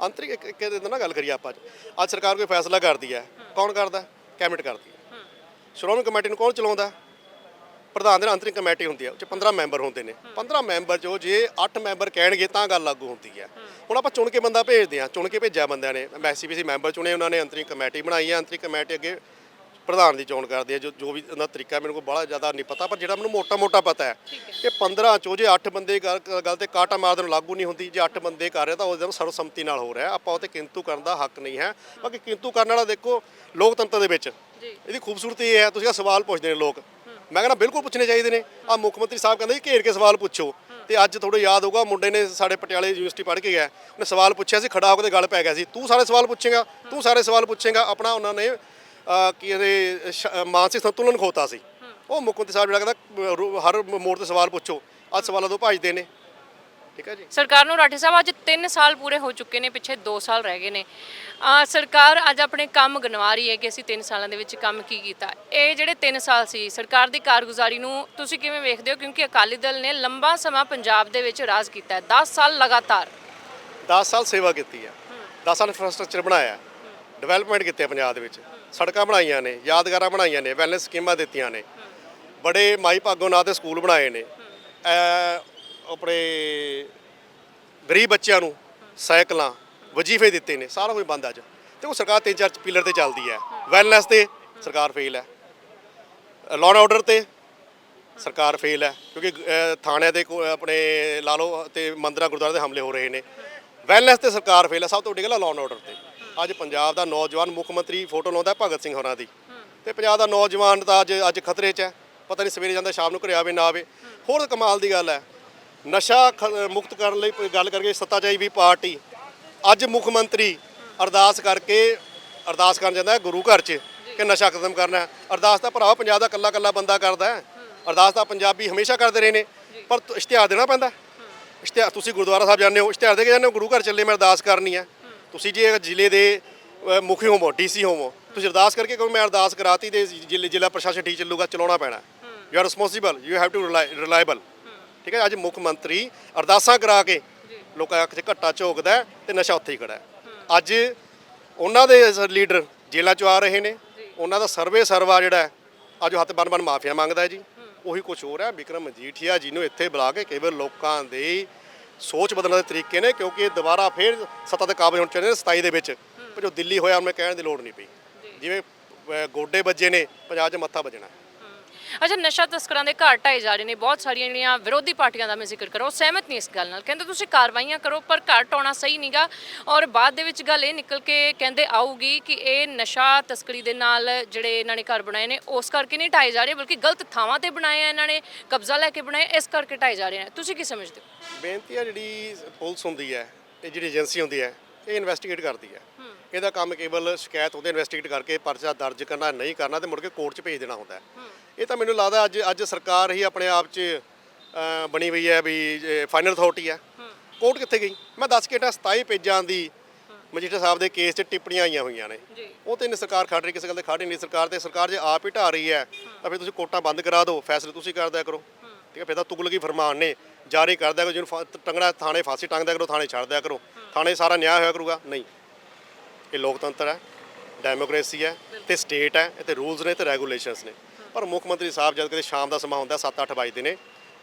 ਅੰਤਰਿਕ ਇੱਕ ਇੱਕ ਇਹਦੇ ਨਾਲ ਗੱਲ ਕਰੀਏ ਆਪਾਂ ਅੱਜ। ਅੱਜ ਸਰਕਾਰ ਕੋਈ ਫੈਸਲਾ ਕਰਦੀ ਹੈ, ਕੌਣ ਕਰਦਾ? ਕੈਬਨਿਟ ਕਰਦੀ ਹੈ। ਸ਼੍ਰੋਮਣੀ ਕਮੇਟੀ ਨੂੰ ਕੌਣ ਚਲਾਉਂਦਾ? ਪ੍ਰਧਾਨ ਦੇ ਨਾਲ ਅੰਤਰਿਮ ਕਮੇਟੀ ਹੁੰਦੀ ਹੈ, ਉਹ 'ਚ 15 ਮੈਂਬਰ ਹੁੰਦੇ ਨੇ। 15 ਮੈਂਬਰ ਚੋਂ ਜੇ 8 ਮੈਂਬਰ ਕਹਿਣਗੇ ਤਾਂ ਗੱਲ ਲਾਗੂ ਹੁੰਦੀ ਹੈ। ਹੁਣ ਆਪਾਂ ਚੁਣ ਕੇ ਬੰਦਾ ਭੇਜਦੇ ਹਾਂ, ਚੁਣ ਕੇ ਭੇਜਿਆ ਬੰਦਿਆਂ ਨੇ ਐਸਸੀਪੀਸੀ ਮੈਂਬਰ ਚੁਣੇ ਉਹਨਾਂ ਨੇ ਅੰਤਰਿਕ ਕਮੇਟੀ ਬਣਾਈ ਹੈ ਅੰਤਰਿਕ ਕਮੇਟੀ ਅੱਗੇ ਪ੍ਰਧਾਨ ਦੀ ਚੋਣ ਕਰਦੀ ਹੈ ਜੋ ਜੋ ਵੀ ਉਹਦਾ ਤਰੀਕਾ ਮੈਨੂੰ ਕੋਲ ਬੜਾ ਜ਼ਿਆਦਾ ਨਹੀਂ ਪਤਾ ਪਰ ਜਿਹੜਾ ਮੈਨੂੰ ਮੋਟਾ-ਮੋਟਾ ਪਤਾ ਹੈ ਕਿ 15 ਚੋਂ ਜੇ 8 ਬੰਦੇ ਗੱਲ ਗੱਲ ਤੇ ਕਾਟਾ ਮਾਰਨ ਨੂੰ ਲਾਗੂ ਨਹੀਂ ਹੁੰਦੀ ਜੇ 8 ਬੰਦੇ ਕਰ ਰਹੇ ਤਾਂ ਉਹਦੇ ਨਾਲ ਸਰਵਸੰਮਤੀ ਨਾਲ ਹੋ ਰਿਹਾ ਆਪਾਂ ਉਹ ਤੇ ਕਿੰਤੂ ਕਰਨ ਦਾ ਹੱਕ ਨਹੀਂ ਹੈ। ਬਾਕੀ ਕਿੰਤੂ ਕਰਨ ਵਾਲਾ ਦੇਖੋ ਲੋਕਤੰਤਰ ਦੇ ਵਿੱਚ। ਇਹਦੀ ਖੂਬਸੂਰਤੀ ਇਹ ਹੈ ਤੁਸੀਂ ਆ ਸਵਾਲ ਪੁੱਛਦੇ ਨੇ ਲੋਕ। ਮੈਂ ਕਹਿੰਦਾ ਬਿਲਕੁਲ ਪੁੱਛਣੇ ਚਾਹੀਦੇ ਨੇ। ਆ ਮੁੱਖ ਮੰਤਰੀ ਸਾਹਿਬ ਕਹਿੰਦੇ ਜੀ ਘੇਰ ਕੇ ਸਵਾਲ ਪੁੱਛੋ। ਤੇ ਅੱਜ ਥੋੜਾ ਯਾਦ ਹੋਊਗਾ ਮੁੰਡੇ ਨੇ ਸਾਡੇ ਪਟਿਆਲੇ ਯੂਨੀਵਰਸਿਟੀ ਪੜ੍ਹ ਕੇ ਗਿਆ। ਉਹਨੇ ਸਵਾਲ ਪੁੱਛਿਆ ਸੀ ਖੜਾ ਹੋ ਕੇ ਤੇ ਗੱਲ ਪੈ ਗਿਆ ਸੀ। ਤੂੰ ਸਾਰੇ ਸਵਾਲ ਪੁੱਛੇਗਾ ਤੂੰ ਸਾਰੇ ਸਵਾਲ ਪੁੱਛੇਗਾ ਆਪਣਾ ਉਹਨਾਂ ਨੇ ਕੀ ਇਹਦੇ ਸ਼- ਅਹ, ਮਾਨਸਿਕ ਸੰਤੁਲਨ ਖੋਤਾ ਸੀ। ਉਹ ਮੁੱਖ ਮੰਤਰੀ ਸਾਹਿਬ ਜਿਹੜਾ ਕਹਿੰਦਾ ਰੋ- ਹਰ ਮੋੜ ਤੇ ਸਵਾਲ ਪੁੱਛੋ। ਅੱਜ ਸਵਾਲਾਂ ਤੋਂ ਭੱਜਦੇ ਨੇ। ਠੀਕ ਹੈ ਜੀ?
ਸਰਕਾਰ ਨੂੰ ਰਾਠੀ ਸਾਹਿਬ ਅੱਜ 3 ਸਾਲ ਪੂਰੇ ਹੋ ਚੁੱਕੇ ਨੇ ਪਿੱਛੇ 2 ਸਾਲ ਰਹਿ ਗਏ ਨੇ। ਅ, ਸਰਕਾਰ ਅੱਜ ਆਪਣੇ ਕੰਮ ਗਨਵਾ ਰਹੀ ਹੈ ਕਿ ਅਸੀਂ 3 ਸਾਲਾਂ ਦੇ ਵਿੱਚ ਕੰਮ ਕੀ ਕੀਤਾ। ਇਹ ਜਿਹੜੇ 3 ਸਾਲ ਸੀ ਸਰਕਾਰ ਦੀ ਕਾਰਗੁਜ਼ਾਰੀ ਨੂੰ ਤੁਸੀਂ ਕਿਵੇਂ ਵੇਖਦੇ ਹੋ? ਕਿਉਂਕਿ ਅਕਾਲੀ ਦਲ ਨੇ ਲੰਬਾ ਸਮਾਂ ਪੰਜਾਬ ਦੇ ਵਿੱਚ ਰਾਜ ਕੀਤਾ ਹੈ। 10 ਸਾਲ ਲਗਾਤਾਰ।
10 ਸਾਲ ਸੇਵਾ ਕੀਤੀ ਹੈ। 10 ਸਾਲ ਇਨਫਰਾਸਟ੍ਰਕਚਰ ਬਣਾਇਆ ਡਿਵੈਲਪਮੈਂਟ ਕੀਤੀ ਹੈ ਪੰਜਾਬ ਦੇ ਵਿੱਚ। ਸੜਕਾਂ ਬਣਾਈਆਂ ਨੇ, ਯਾਦਗਾਰਾਂ ਬਣਾਈਆਂ ਨੇ ਵੈਲਨੈਸ ਸਕੀਮਾਂ ਦਿੱਤੀਆਂ ਨੇ। ਬੜੇ ਮਾਈ ਭਾਗੋ ਨਾਂ ਦੇ ਸਕੂਲ ਬਣਾਏ ਨੇ। ਆਪਣੇ ਗਰੀਬ ਬੱਚਿਆਂ ਨੂੰ ਸਾਈਕਲਾਂ, ਵਜੀਫੇ ਦਿੱਤੇ ਨੇ, ਸਾਰਾ ਕੁਝ ਬੰਦ ਅੱਜ। ਤੇ ਉਹ ਸਰਕਾਰ ਤਿੰਨ ਚਾਰ ਪਿਲਰ ਤੇ ਚੱਲਦੀ ਹੈ ਵੈਲਨੈਸ ਤੇ ਸਰਕਾਰ ਫੇਲ ਹੈ ਲਾਅ ਆਰਡਰ ਤੇ ਸਰਕਾਰ ਫੇਲ ਹੈ ਕਿਉਂਕਿ ਥਾਣਿਆਂ ਦੇ ਕੋ- ਆਪਣੇ ਲਾ ਲਓ ਤੇ ਮੰਦਰਾਂ ਗੁਰਦੁਆਰੇ ਦੇ ਹਮਲੇ ਹੋ ਰਹੇ ਨੇ। ਵੈਲਨੈਸ ਤੇ ਸਰਕਾਰ ਫੇਲ ਹੈ ਸਭ ਤੋਂ ਵੱਡੀ ਗੱਲ ਹੈ ਲਾਅ ਆਰਡਰ ਤੇ। ਅੱਜ ਪੰਜਾਬ ਦਾ ਨੌਜਵਾਨ ਮੁੱਖ ਮੰਤਰੀ ਫੋਟੋ ਲਾਉਂਦਾ ਭਗਤ ਸਿੰਘ ਹੋਰਾਂ ਦੀ। ਤੇ ਪੰਜਾਬ ਦਾ ਨੌਜਵਾਨ ਤਾਂ ਅੱਜ ਅੱਜ ਖਤਰੇ 'ਚ ਹੈ। ਪਤਾ ਨਹੀਂ ਸਵੇਰੇ ਜਾਂਦਾ ਸ਼ਾਮ ਨੂੰ ਘਰੇ ਆਵੇ ਨਾ ਆਵੇ। ਹੋਰ ਕਮਾਲ ਦੀ ਗੱਲ ਹੈ। ਨਸ਼ਾ ਖ- ਮੁਕਤ ਕਰਨ ਲਈ ਗੱਲ ਕਰਕੇ ਸੱਤਾਚਾਈ ਵੀ ਪਾਰਟੀ। ਅੱਜ ਮੁੱਖ ਮੰਤਰੀ ਅਰਦਾਸ ਕਰਕੇ ਅਰਦਾਸ ਕਰਨ ਜਾਂਦਾ ਗੁਰੂ ਘਰ 'ਚ ਕਿ ਨਸ਼ਾ ਖਤਮ ਕਰਨਾ ਅਰਦਾਸ ਤਾਂ ਭਰਾ ਪੰਜਾਬ ਦਾ ਕੱਲਾ ਕੱਲਾ ਬੰਦਾ ਕਰਦਾ ਅਰਦਾਸ ਤਾਂ ਪੰਜਾਬੀ ਹਮੇਸ਼ਾ ਕਰਦੇ ਰਹੇ ਨੇ। ਪਰ ਇਸ਼ਤਿਹਾਰ ਦੇਣਾ ਪੈਂਦਾ ਇਸ਼ਤਿਹਾਰ ਤੁਸੀਂ ਗੁਰਦੁਆਰਾ ਸਾਹਿਬ ਜਾਂਦੇ ਹੋ। ਇਸ਼ਤਿਹਾਰ ਦੇ ਕੇ ਜਾਂਦੇ ਹੋ। ਗੁਰੂ ਘਰ ਚੱਲੇ ਮੈਂ ਅਰਦਾਸ ਕਰਨੀ ਹੈ। ਤੁਸੀਂ ਜੇ ਜ਼ਿਲ੍ਹੇ ਦੇ ਮੁਖੀ ਹੋਵੋ ਡੀਸੀ ਹੋਵੋ ਤੁਸੀਂ ਅਰਦਾਸ ਕਰਕੇ ਕਹੋ ਮੈਂ ਅਰਦਾਸ ਕਰਾਤੀ ਤੇ ਜ਼ਿਲ੍ਹੇ ਜ਼ਿਲ੍ਹਾ ਪ੍ਰਸ਼ਾਸਨ ਠੀਕ ਚੱਲੂਗਾ ਚਲਾਉਣਾ ਪੈਣਾ। You are responsible you have to reliable ਠੀਕ ਹੈ ਅੱਜ ਮੁੱਖ ਮੰਤਰੀ ਅਰਦਾਸਾਂ ਕਰਾ ਕੇ ਲੋਕਾਂ ਅੱਖ 'ਚ ਘੱਟਾ ਝੋਕਦਾ ਹੈ ਤੇ ਨਸ਼ਾ ਉੱਥੇ ਹੀ ਖੜਾ ਹੈ। ਅੱਜ ਉਹਨਾਂ ਦੇ ਲੀਡਰ ਜੇਲ੍ਹਾਂ 'ਚੋਂ ਆ ਰਹੇ ਨੇ। ਉਹਨਾਂ ਦਾ ਸਰਵੇ ਸਰਵਾ ਜਿਹੜਾ ਹੈ ਅੱਜ ਹੱਥ ਬੰਨ ਬੰਨ ਮਾਫੀਆ ਮੰਗਦਾ ਹੈ ਜੀ। ਉਹੀ ਕੁਝ ਹੋ ਰਿਹਾ ਵਿਕਰਮ ਮਜੀਠੀਆ ਜੀ ਨੂੰ ਇੱਥੇ ਬੁਲਾ ਕੇ ਕੇਵਲ ਲੋਕਾਂ ਦੇ ਸੋਚ ਬਦਲਣ ਦੇ ਤਰੀਕੇ ਨੇ ਕਿਉਂਕਿ ਇਹ ਦੁਬਾਰਾ ਫੇਰ ਸੱਤਾ ਤੇ ਕਾਬਜ ਹੋਣ ਚਾਹੁੰਦੇ ਨੇ 27 ਦੇ ਵਿੱਚ। ਪਰ ਜੋ ਦਿੱਲੀ ਹੋਇਆ ਉਹਨੇ ਕਹਿਣ ਦੀ ਲੋੜ ਨਹੀਂ ਪਈ। ਜਿਵੇਂ ਅਹ, ਗੋਡੇ ਵੱਜੇ ਨੇ ਪੰਜਾਬ 'ਚ ਮੱਥਾ ਵੱਜਣਾ।
ਅੱਛਾ ਨਸ਼ਾ ਤਸਕਰਾਂ ਦੇ ਘਰ ਢਾਏ ਜਾ ਰਹੇ ਨੇ ਬਹੁਤ ਸਾਰੀਆਂ ਜਿਹੜੀਆਂ ਵਿਰੋਧੀ ਪਾਰਟੀਆਂ ਦਾ ਮੈਂ ਜ਼ਿਕਰ ਕਰੋ ਉਹ ਸਹਿਮਤ ਨਹੀਂ ਇਸ ਗੱਲ ਨਾਲ। ਕਹਿੰਦੇ ਤੁਸੀਂ ਕਾਰਵਾਈਆਂ ਕਰੋ ਪਰ ਘਰ ਢਾਉਣਾ ਸਹੀ ਨਹੀਂਗਾ ਔਰ ਬਾਅਦ ਦੇ ਵਿੱਚ ਗੱਲ ਇਹ ਨਿਕਲ ਕੇ ਕਹਿੰਦੇ ਆਊਗੀ ਕਿ ਇਹ ਨਸ਼ਾ ਤਸਕਰੀ ਦੇ ਨਾਲ ਜਿਹੜੇ ਇਹਨਾਂ ਨੇ ਘਰ ਬਣਾਏ ਨੇ ਉਸ ਕਰਕੇ ਨਹੀਂ ਢਾਏ ਜਾ ਰਹੇ ਬਲਕਿ ਗਲਤ ਥਾਵਾਂ ਤੇ ਬਣਾਏ ਆ ਇਹਨਾਂ ਨੇ ਕਬਜ਼ਾ ਲੈ ਕੇ ਬਣਾਏ ਇਸ ਕਰਕੇ ਢਾਏ ਜਾ ਰਹੇ ਨੇ। ਤੁਸੀਂ ਕੀ ਸਮਝਦੇ ਹੋ?
ਬੇਨਤੀ ਹੈ ਜਿਹੜੀ ਪੁਲਿਸ ਹੁੰਦੀ ਹੈ ਇਹ ਜਿਹੜੀ ਏਜੰਸੀ ਹੁੰਦੀ ਹੈ ਇਹ ਇਨਵੈਸਟੀਗੇਟ ਕਰਦੀ ਹੈ। ਇਹਦਾ ਕੰਮ ਕੇਵਲ ਸ਼ਿਕਾਇਤ ਉਹਦੇ ਇਨਵੈਸਟੀਗੇਟ ਕਰਕੇ ਪਰਚਾ ਦਰਜ ਕਰਨਾ ਨਹੀਂ ਕਰਨਾ ਤੇ ਮੁੜ ਕੇ ਕੋਰਟ 'ਚ ਭੇਜ ਦੇਣਾ ਹੁੰਦਾ ਹੈ। ਇਹ ਤਾਂ ਮੈਨੂੰ ਲੱਗਦਾ ਅੱਜ ਅੱਜ ਸਰਕਾਰ ਹੀ ਆਪਣੇ ਆਪ 'ਚ ਬਣੀ ਹੋਈ ਹੈ ਵੀ ਫਾਈਨਲ ਅਥਾਰਟੀ ਹੈ। ਕੋਰਟ ਕਿੱਥੇ ਗਈ? ਮੈਂ ਦੱਸ ਕੇ ਹਟਿਆ 27 ਪੇਜਾਂ ਦੀ ਮਜੀਠਾ ਸਾਹਿਬ ਦੇ ਕੇਸ 'ਚ ਟਿੱਪਣੀਆਂ ਆਈਆਂ ਹੋਈਆਂ ਨੇ। ਉਹ ਤੇ ਨਹੀਂ ਸਰਕਾਰ ਖੜ ਰਹੀ ਕਿਸੇ ਗੱਲ ਤੇ ਖੜ ਨਹੀਂ। ਸਰਕਾਰ ਤੇ ਸਰਕਾਰ ਜੇ ਆਪ ਹੀ ਢਾ ਰਹੀ ਹੈ ਤਾਂ ਫਿਰ ਤੁਸੀਂ ਕੋਰਟਾਂ ਬੰਦ ਕਰਾ ਦਿਓ ਫੈਸਲੇ ਤੁਸੀਂ ਕਰਦਿਆ ਕਰੋ। ਠੀਕ ਹੈ ਫਿਰ ਤਾਂ ਤੁਗਲਕੀ ਫਰਮਾਨ ਨੇ ਜਾਰੀ ਕਰ ਦਿਆ ਕਰੋ ਜਿਹਨੂੰ ਟੰਗਣਾ ਥਾਣੇ ਫਾਂਸੀ ਟੰਗ ਦਿਆ ਕਰੋ ਥਾਣੇ ਛੱਡ ਦਿਆ ਕਰੋ। ਥਾਣੇ ਸਾਰਾ ਨਿਆਂ ਹੋਇਆ ਕਰੂਗਾ? ਨਹੀਂ। ਇਹ ਲੋਕਤੰਤਰ ਹੈ ਡੈਮੋਕ੍ਰੇਸੀ ਹੈ ਤੇ ਸਟੇਟ ਹੈ ਤੇ ਰੂਲਸ ਨੇ ਤੇ ਰੈਗੂਲੇਸ਼ਨਸ ਨੇ। ਪਰ ਮੁੱਖ ਮੰਤਰੀ ਸਾਹਿਬ ਜਦ ਕਦੇ ਸ਼ਾਮ ਦਾ ਸਮਾਂ ਹੁੰਦਾ 7-8 ਵਜੇ ਨੇ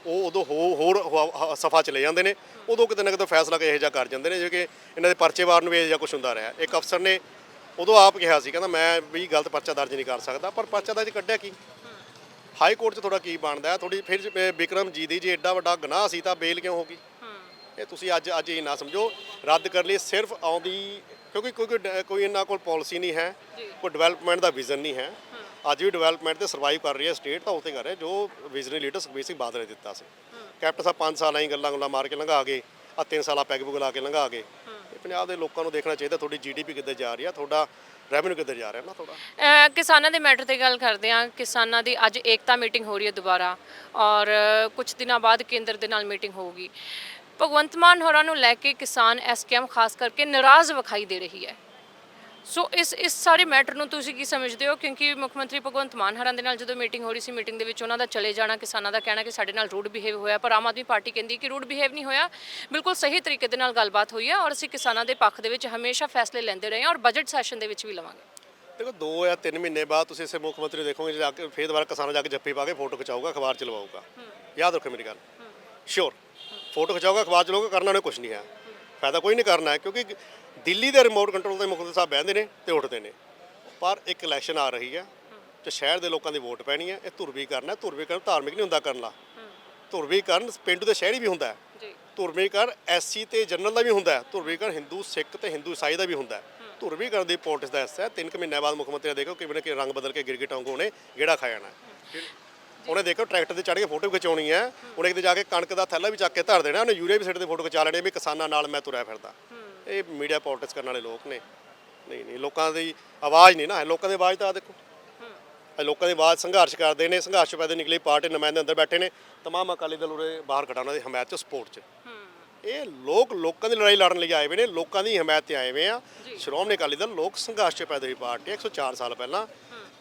ਉਹ ਉਦੋਂ ਹੋ- ਹੋਰ ਸਫਾ ਚਲੇ ਜਾਂਦੇ ਨੇ ਉਦੋਂ ਕਿਤੇ ਨਾ ਕਿਤੇ ਫੈਸਲਾ ਇਹੋ ਜਿਹਾ ਕਰ ਜਾਂਦੇ ਨੇ ਜਿਵੇਂ ਕਿ ਇਹਨਾਂ ਦੇ ਪਰਚੇ ਵਾਰ ਨੂੰ ਵੀ ਇਹੋ ਜਿਹਾ ਕੁਝ ਹੁੰਦਾ ਰਿਹਾ। ਇੱਕ ਅਫਸਰ ਨੇ ਉਦੋਂ ਆਪ ਕਿਹਾ ਸੀ ਕਹਿੰਦਾ ਮੈਂ ਵੀ ਗਲਤ ਪਰਚਾ ਦਰਜ ਨਹੀਂ ਕਰ ਸਕਦਾ ਪਰ ਪਰਚਾ ਦਰਜ ਕੱਢਿਆ ਕੀ? ਹਾਈ ਕੋਰਟ 'ਚ ਤੁਹਾਡਾ ਕੀ ਬਣਦਾ ਹੈ ਥੋੜੀ ਫਿਰ ਬਿਕਰਮ ਜੀ ਦੀ ਜੇ ਐਡਾ ਵੱਡਾ ਗੁਨਾਹ ਸੀ ਤਾਂ ਬੇਲ ਕਿਉਂ ਹੋ ਗਈ? ਇਹ ਤੁਸੀਂ ਅੱਜ ਅੱਜ ਇਹ ਨਾ ਸਮਝੋ ਰੱਦ ਕਰ ਲਈ ਸਿਰਫ ਆਉਂਦੀ ਕਿਉਂਕਿ ਕੋਈ ਕੋਈ ਇਹਨਾਂ ਕੋਲ ਪਾਲਿਸੀ ਨਹੀਂ ਹੈ ਕੋਈ ਡਿਵੈਲਪਮੈਂਟ ਦਾ ਵਿਜ਼ਨ ਨਹੀਂ ਹੈ ਅੱਜ ਵੀ ਡਿਵੈਲਪਮੈਂਟ ਤੇ ਸਰਵਾਈਵ ਕਰ ਰਹੀ ਹੈ ਸਟੇਟ ਤਾਂ ਉਤੇ ਕਰ ਰਿਹਾ, ਜੋ ਵਿਜ਼ਨਰੀ ਲੀਡਰ ਸੁਖਬੀਰ ਸਿੰਘ ਬਾਦਲ ਨੇ ਦਿੱਤਾ ਸੀ। ਕੈਪਟਨ ਸਾਹਿਬ 5 ਸਾਲਾਂ ਹੀ ਗੱਲਾਂ ਗੁੱਲਾਂ ਮਾਰ ਕੇ ਲੰਘਾ ਗਏ, ਆ 3 ਸਾਲਾਂ ਪੈਗ ਪੁਗ ਲਾ ਕੇ ਲੰਘਾ ਗਏ। ਇਹ ਪੰਜਾਬ ਦੇ ਲੋਕਾਂ ਨੂੰ ਦੇਖਣਾ ਚਾਹੀਦਾ, ਤੁਹਾਡੀ ਜੀਡੀਪੀ ਕਿੱਧਰ ਜਾ ਰਹੀ ਆ, ਤੁਹਾਡਾ ਰੈਵਨਿਊ ਕਿੱਧਰ ਜਾ ਰਿਹਾ ਨਾ ਤੁਹਾਡਾ
ਕਿਸਾਨਾਂ ਦੇ ਮੈਟਰ ਤੇ ਗੱਲ ਕਰਦੇ ਹਾਂ। ਕਿਸਾਨਾਂ ਦੀ ਅੱਜ ਏਕਤਾ ਮੀਟਿੰਗ ਹੋ ਰਹੀ ਹੈ ਦੁਬਾਰਾ ਔਰ ਕੁਝ ਦਿਨਾਂ ਬਾਅਦ ਕੇਂਦਰ ਦੇ ਨਾਲ ਮੀਟਿੰਗ ਹੋਊਗੀ। ਭਗਵੰਤ ਮਾਨ ਹੋਰਾਂ ਨੂੰ ਲੈ ਕੇ ਕਿਸਾਨ ਐਸਕੇਐਮ ਖਾਸ ਕਰਕੇ ਨਾਰਾਜ਼ ਵਿਖਾਈ ਦੇ ਰਹੀ ਹੈ। ਸੋ ਇਸ ਇਸ ਸਾਰੇ ਮੈਟਰ ਨੂੰ ਤੁਸੀਂ ਕੀ ਸਮਝਦੇ ਹੋ? ਕਿਉਂਕਿ ਮੁੱਖ ਮੰਤਰੀ ਭਗਵੰਤ ਮਾਨ ਹਰਾਂ ਦੇ ਨਾਲ ਜਦੋਂ ਮੀਟਿੰਗ ਹੋ ਰਹੀ ਸੀ ਮੀਟਿੰਗ ਦੇ ਵਿੱਚ ਉਹਨਾਂ ਦਾ ਚਲੇ ਜਾਣਾ ਕਿਸਾਨਾਂ ਦਾ ਕਹਿਣਾ ਕਿ ਸਾਡੇ ਨਾਲ ਰੂਡ ਬਿਹੇਵ ਹੋਇਆ ਪਰ ਆਮ ਆਦਮੀ ਪਾਰਟੀ ਕਹਿੰਦੀ ਕਿ ਰੂਡ ਬਿਹੇਵ ਨਹੀਂ ਹੋਇਆ। ਬਿਲਕੁਲ ਸਹੀ ਤਰੀਕੇ ਦੇ ਨਾਲ ਗੱਲਬਾਤ ਹੋਈ ਹੈ ਔਰ ਅਸੀਂ ਕਿਸਾਨਾਂ ਦੇ ਪੱਖ ਦੇ ਵਿੱਚ ਹਮੇਸ਼ਾ ਫੈਸਲੇ ਲੈਂਦੇ ਰਹੇ ਹਾਂ ਔਰ ਬਜਟ ਸੈਸ਼ਨ ਦੇ ਵਿੱਚ ਵੀ ਲਵਾਂਗੇ।
ਦੇਖੋ 2 ਜਾਂ 3 ਮਹੀਨੇ ਬਾਅਦ ਤੁਸੀਂ ਇਸੇ ਮੁੱਖ ਮੰਤਰੀ ਦੇਖੋਗੇ ਜਾ ਕੇ ਫੇਰ ਦੁਬਾਰਾ ਕਿਸਾਨਾਂ ਜਾ ਕੇ ਜੱਫੀ ਪਾ ਕੇ ਫੋਟੋ ਖਿਚਾਊਗਾ ਅਖਬਾਰ ਚ ਲਵਾਊਗਾ। ਯਾਦ ਰੱਖੋ ਮੇਰੀ ਗੱਲ। ਸ਼ੋਰ ਫੋਟੋ ਖਿਚਾਊਗਾ ਅਖਬਾਰ ਚ ਲਵਾਊਗਾ ਕਰਨਾ ਉਹਨੇ ਕੁਝ ਨਹੀਂ ਹੈ। ਫਾਇਦਾ ਕੋਈ ਨਹੀਂ ਕਰਨਾ ਹੈ ਕਿਉਂਕਿ ਦਿੱਲੀ ਦੇ ਰਿਮੋਟ ਕੰਟਰੋਲ ਤੇ ਮੁੱਖ ਮੰਤਰੀ ਸਾਹਿਬ ਬਹਿੰਦੇ ਨੇ ਤੇ ਉੱਠਦੇ ਨੇ। ਪਰ ਇੱਕ ਇਲੈਕਸ਼ਨ ਆ ਰਹੀ ਹੈ ਤੇ ਸ਼ਹਿਰ ਦੇ ਲੋਕਾਂ ਦੀ ਵੋਟ ਪੈਣੀ ਹੈ। ਇਹ ਧੁਰਵੀਕਰਨ ਹੈ। ਧੁਰਵੀਕਰਨ ਧਾਰਮਿਕ ਨਹੀਂ ਹੁੰਦਾ ਕਰਨਾ। ਧੁਰਵੀਕਰਨ ਪਿੰਡੂ ਤੇ ਸ਼ਹਿਰੀ ਵੀ ਹੁੰਦਾ ਹੈ।
ਜੀ।
ਧੁਰਵੀਕਰਨ ਐਸਸੀ ਤੇ ਜਨਰਲ ਦਾ ਵੀ ਹੁੰਦਾ ਹੈ। ਧੁਰਵੀਕਰਨ ਹਿੰਦੂ ਸਿੱਖ ਤੇ ਹਿੰਦੂ ਈਸਾਈ ਦਾ ਵੀ ਹੁੰਦਾ ਹੈ। ਧੁਰਵੀਕਰਨ ਦੀ ਪੋਲਿਟਿਕਸ ਦਾ ਹਿੱਸਾ ਹੈ। ਤਿੰਨ ਕੁ ਮਹੀਨਿਆਂ ਬਾਅਦ ਮੁੱਖ ਮੰਤਰੀ ਨੇ ਦੇਖੋ ਕਿਵੇਂ ਕਿ ਰੰਗ ਬਦਲ ਕੇ ਗਿਰਗਿਟ ਵਾਂਗੂ ਉਹਨੇ ਗੇੜਾ ਖਾ ਜਾਣਾ। ਉਹਨੇ ਦੇਖੋ ਟਰੈਕਟਰ ਤੇ ਚੜ੍ਹ ਕੇ ਫੋਟੋ ਖਿਚਾਉਣੀ ਹੈ। ਉਹਨੇ ਕਿਤੇ ਜਾ ਕੇ ਕਣਕ ਦਾ ਥੈਲਾ ਵੀ ਚੱਕ ਕੇ ਧਰ ਦੇਣਾ। ਉਹਨੇ ਯੂਰੀਆ ਵੀ ਸਿੱਟ ਦੇ ਫੋਟੋ ਖਿਚਾ ਲੈਣੀ ਵੀ ਕਿਸਾਨਾਂ ਨਾਲ ਮੈਂ ਤੁਰਿਆ ਫਿਰਦਾ। ਇਹ ਮੀਡੀਆ ਪੋਲਿਟਿਕਸ ਕਰਨ ਵਾਲੇ ਲੋਕ ਨੇ। ਨਹੀਂ ਨਹੀਂ ਲੋਕਾਂ ਦੀ ਆਵਾਜ਼ ਨਹੀਂ ਨਾ ਲੋਕਾਂ ਦੀ ਆਵਾਜ਼ ਤਾਂ ਆਹ ਦੇਖੋ। ਅੱਜ ਲੋਕਾਂ ਦੀ ਆਵਾਜ਼ ਸੰਘਰਸ਼ ਕਰਦੇ ਨੇ ਸੰਘਰਸ਼ ਪੈਦੇ ਨਿਕਲੀ ਪਾਰਟੀ ਨੁਮਾਇੰਦੇ ਅੰਦਰ ਬੈਠੇ ਨੇ ਤਮਾਮ ਅਕਾਲੀ ਦਲ ਉਰੇ ਬਾਹਰ ਖੜਾ ਉਹਨਾਂ ਦੀ ਹਮਾਇਤ ਚ ਸਪੋਰਟ ਚ। ਇਹ ਲੋਕ ਲੋਕਾਂ ਦੀ ਲੜਾਈ ਲੜਨ ਲਈ ਆਏ ਹੋਏ ਨੇ ਲੋਕਾਂ ਦੀ ਹਮਾਇਤ ਤੇ ਆਏ ਹੋਏ ਆ। ਸ਼੍ਰੋਮਣੀ ਅਕਾਲੀ ਦਲ ਲੋਕ ਸੰਘਰਸ਼ ਚ ਪੈਦਾ ਹੋਈ ਪਾਰਟੀ ਹੈ 104 ਸਾਲ ਪਹਿਲਾਂ।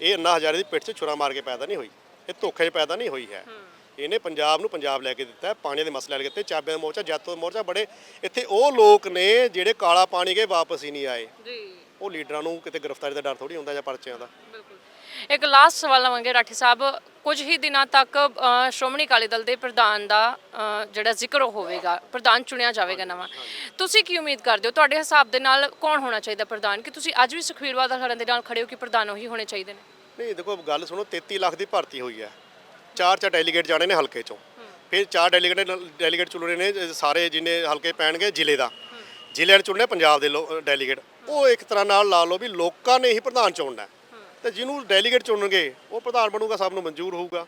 ਇਹ ਅੰਨਾ ਹਜ਼ਾਰੇ ਦੀ ਪਿੱਠ 'ਚ ਛੁਰਾ ਮਾਰ ਕੇ ਪੈਦਾ ਨਹੀਂ ਹੋਈ। ਇਹ ਧੋਖੇ 'ਚ ਪੈਦਾ ਨਹੀਂ ਹੋਈ ਹੈ। ਇਹਨੇ ਪੰਜਾਬ ਨੂੰ ਪੰਜਾਬ ਲੈ ਕੇ ਦਿੱਤਾ ਹੈ ਪਾਣੀ ਦੇ ਮਸਲੇ ਲੈ ਕੇ ਦਿੱਤੇ ਚਾਬਿਆਂ ਦਾ ਮੋਰਚਾ ਜੱਤੋ ਦਾ ਮੋਰਚਾ ਬੜੇ ਇੱਥੇ ਉਹ ਲੋਕ ਨੇ ਜਿਹੜੇ ਕਾਲਾ ਪਾਣੀ ਗਏ ਵਾਪਸ ਹੀ ਨਹੀਂ ਆਏ।
ਜੀ।
ਉਹ ਲੀਡਰਾਂ ਨੂੰ ਕਿਤੇ ਗ੍ਰਿਫਤਾਰੀ ਦਾ ਡਰ ਥੋੜੀ ਹੁੰਦਾ ਜਾਂ ਪਰਚਿਆਂ ਦਾ।
ਇੱਕ ਲਾਸਟ ਸਵਾਲ ਲਵਾਂਗੇ ਰਾਠੀ ਸਾਹਿਬ ਕੁਝ ਹੀ ਦਿਨਾਂ ਤੱਕ ਅ, ਸ਼੍ਰੋਮਣੀ ਅਕਾਲੀ ਦਲ ਦੇ ਪ੍ਰਧਾਨ ਦਾ ਅ, ਜਿਹੜਾ ਜ਼ਿਕਰ ਹੋਵੇਗਾ ਪ੍ਰਧਾਨ ਚੁਣਿਆ ਜਾਵੇਗਾ ਨਵਾਂ। ਤੁਸੀਂ ਕੀ ਉਮੀਦ ਕਰਦੇ ਹੋ? ਤੁਹਾਡੇ ਹਿਸਾਬ ਦੇ ਨਾਲ ਕੌਣ ਹੋਣਾ ਚਾਹੀਦਾ ਪ੍ਰਧਾਨ? ਕਿ ਤੁਸੀਂ ਅੱਜ ਵੀ ਸੁਖਵੀਰ ਬਾਦਲ ਹਰਾਂ ਦੇ ਨਾਲ ਖੜੇ ਹੋ ਕਿ ਪ੍ਰਧਾਨ ਉਹੀ ਹੋਣੇ ਚਾਹੀਦੇ ਨੇ?
ਨਹੀਂ ਦੇਖੋ ਗੱਲ ਸੁਣੋ 33 ਲੱਖ ਦੀ ਭਰਤੀ ਹੋਈ ਹੈ। ਚਾਰ ਚਾਰ ਡੈਲੀਗੇਟ ਜਾਣੇ ਨੇ ਹਲਕੇ ਚੋਂ। ਫਿਰ ਚਾਰ ਡੈਲੀਗੇਟ ਡੈਲੀਗੇਟ ਚੁਣਨੇ ਨੇ ਸਾਰੇ ਜਿੰਨੇ ਹਲਕੇ ਪੈਣਗੇ ਜ਼ਿਲ੍ਹੇ ਦਾ। ਜ਼ਿਲ੍ਹੇ ਨੇ ਚੁਣਨੇ ਪੰਜਾਬ ਦੇ ਡੈਲੀਗੇਟ ਉਹ ਇੱਕ ਤਰ੍ਹਾਂ ਨਾਲ ਲਾ ਲਓ ਵੀ ਲੋਕਾਂ ਨੇ ਹੀ ਪ੍ਰਧਾਨ ਚੁਣਨਾ ਹੈ। ਤੇ ਜਿਹਨੂੰ ਡੈਲੀਗੇਟ ਚੁਣਨਗੇ, ਉਹ ਪ੍ਰਧਾਨ ਬਣੂਗਾ, ਸਭ ਨੂੰ ਮਨਜ਼ੂਰ ਹੋਊਗਾ।